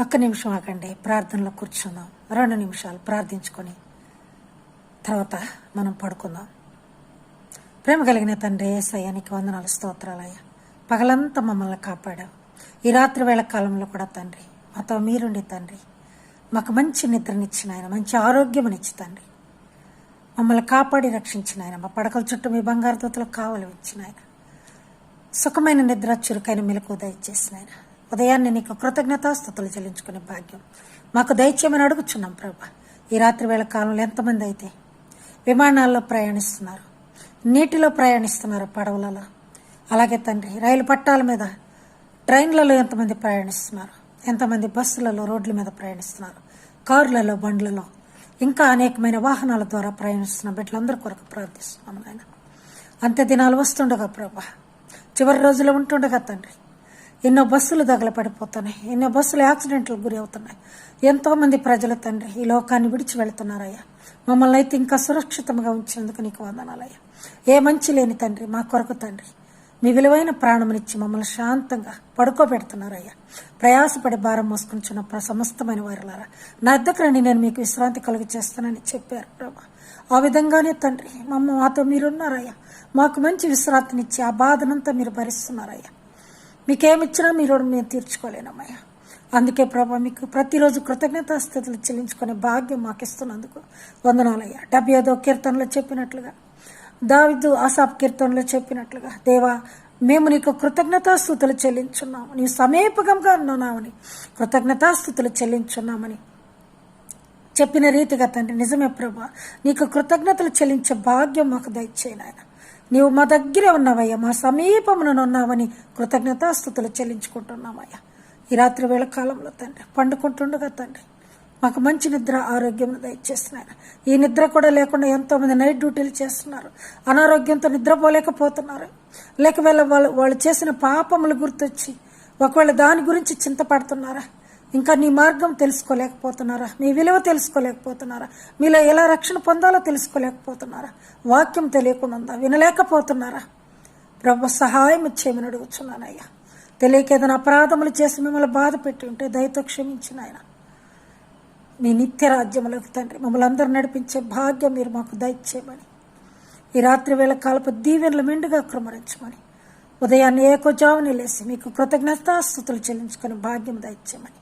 ఒక్క నిమిషం ఆగండి. ప్రార్థనలో కూర్చుందాం. రెండు నిమిషాలు ప్రార్థించుకొని తర్వాత మనం పడుకుందాం. ప్రేమ కలిగిన తండ్రి ఏసయ్యానికి వందనాలు స్తోత్రాలయ్యా పగలంతా మమ్మల్ని కాపాడావు. ఈ రాత్రి వేళ కాలంలో కూడా తండ్రి మాతో మీరుండి తండ్రి. మాకు మంచి నిద్రనిచ్చిన ఆయన మంచి ఆరోగ్యమనిచ్చి తండ్రి. మమ్మల్ని కాపాడి రక్షించిన ఆయన మా పడకల చుట్టూ మీ బంగారు దూతలు కావలి ఇచ్చిన ఆయన. సుఖమైన నిద్ర చురుకైన మెలకు దయచేసిన ఆయన. ఉదయాన్నే నీకు కృతజ్ఞతాస్థుతులు చెల్లించుకునే భాగ్యం. మాకు దయచేయమని అడుగుచున్నాం ప్రభా. ఈ రాత్రి వేళ కాలంలో ఎంతమంది అయితే విమానాల్లో ప్రయాణిస్తున్నారు నీటిలో ప్రయాణిస్తున్నారు పడవలలో. అలాగే తండ్రి రైలు పట్టాల మీద ట్రైన్లలో ఎంతమంది ప్రయాణిస్తున్నారు? ఎంతమంది బస్సులలో రోడ్ల మీద ప్రయాణిస్తున్నారు? కారులలో బండ్లలో. ఇంకా అనేకమైన వాహనాల ద్వారా ప్రయాణిస్తున్న బిడ్డలందరి కొరకు ప్రార్థిస్తున్నాము నాయన. అంత్య దినాలు వస్తుండగా ప్రభా. చివరి రోజులు ఉంటుండగా తండ్రి ఎన్నో బస్సులు తగలపడిపోతున్నాయి ఎన్నో బస్సులు యాక్సిడెంట్లకు గురి అవుతున్నాయి. ఎంతోమంది ప్రజల ప్రజలు తండ్రి ఈ లోకాన్ని విడిచి వెళుతున్నారయ్యా. మమ్మల్ని అయితే ఇంకా సురక్షితంగా ఉంచినందుకు నీకు వందనాలయ్యా. ఏ మంచి లేని తండ్రి మా కొరకు తండ్రి. మీ విలువైన ప్రాణమునిచ్చి మమ్మల్ని శాంతంగా పడుకోబెడుతున్నారయ్యా. ప్రయాసపడి భారం మోసుకుంటున్న ప్ర- సమస్తమైన వారిలారా నా దగ్గర రండి నేను మీకు విశ్రాంతి కలుగు చేస్తానని చెప్పారు ప్రభా. ఆ విధంగానే తండ్రి మమ్మ మాతో మీరున్నారయ్యా. మాకు మంచి విశ్రాంతినిచ్చి ఆ బాధనంతా మీరు భరిస్తున్నారయ్యా. మీకేమిచ్చినా మీరు మేము తీర్చుకోలేనమ్మయ్యా. అందుకే ప్రభా మీకు ప్రతిరోజు కృతజ్ఞతాస్థితులు చెల్లించుకునే భాగ్యం మాకు ఇస్తున్నందుకు వందనాలయ్యా. డెబ్బై ఐదో కీర్తనలో చెప్పినట్లుగా దావిదు ఆసాప్ కీర్తనలో చెప్పినట్లుగా దేవా మేము నీకు కృతజ్ఞతాస్థుతులు చెల్లించున్నాము. నీ సమీపకంగా ఉన్నామని కృతజ్ఞతాస్థుతులు చెల్లించున్నామని చెప్పిన రీతిగా తండ్రి నిజమే ప్రభా నీకు కృతజ్ఞతలు చెల్లించే భాగ్యం మాకు దయచేయను ఆయన నీవు మా దగ్గరే ఉన్నావయ్యా. మా సమీపమున ఉన్నావని కృతజ్ఞతాస్థుతులు చెల్లించుకుంటున్నామయ్యా ఈ రాత్రి వేళ కాలంలో తండ్రి పండుకుంటుండగా తండ్రి మాకు మంచి నిద్ర ఆరోగ్యం దయచేస్తున్నాయి ఈ నిద్ర కూడా లేకుండా ఎంతోమంది నైట్ డ్యూటీలు చేస్తున్నారు. అనారోగ్యంతో నిద్రపోలేకపోతున్నారు. లేక వీళ్ళ వాళ్ళు వాళ్ళు చేసిన పాపములు గుర్తొచ్చి ఒకవేళ దాని గురించి చింతపడుతున్నారా? ఇంకా నీ మార్గం తెలుసుకోలేకపోతున్నారా? మీ విలువ తెలుసుకోలేకపోతున్నారా? మీలో ఎలా రక్షణ పొందాలో తెలుసుకోలేకపోతున్నారా? వాక్యం తెలియకుండా ఉందా వినలేకపోతున్నారా? ప్రభు సహాయం ఇచ్చేయమని అడుగుతున్నానయ్యా తెలియక ఏదైనా అపరాధములు చేసి మిమ్మల్ని బాధ పెట్టి ఉంటే దయతో క్షమించిన ఆయన. మీ నిత్య రాజ్యములకు తండ్రి మమ్మల్ని అందరూ నడిపించే భాగ్యం మీరు మాకు దయచేయమని. ఈ రాత్రి వేళ కాలపు దీవెనలు మెండుగా క్రమరించమని. ఉదయాన్నే ఏకోజాముని లేసి మీకు కృతజ్ఞతాస్థుతులు చెల్లించుకుని భాగ్యం దయచేయమని.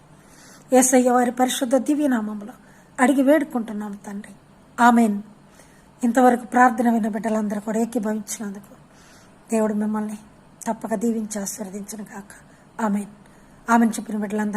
ఏసయ్య వారి పరిశుద్ధ దివ్యనామంలో అడిగి వేడుకుంటున్నాము తండ్రి. ఆమెన్. ఇంతవరకు ప్రార్థన విన్న బిడ్డలందరూ కూడా ఏకీభవించినందుకు దేవుడు మిమ్మల్ని తప్పక దీవించి ఆశీర్వదించను కాక ఆమెన్. ఆమెను చెప్పిన బిడ్డలందరూ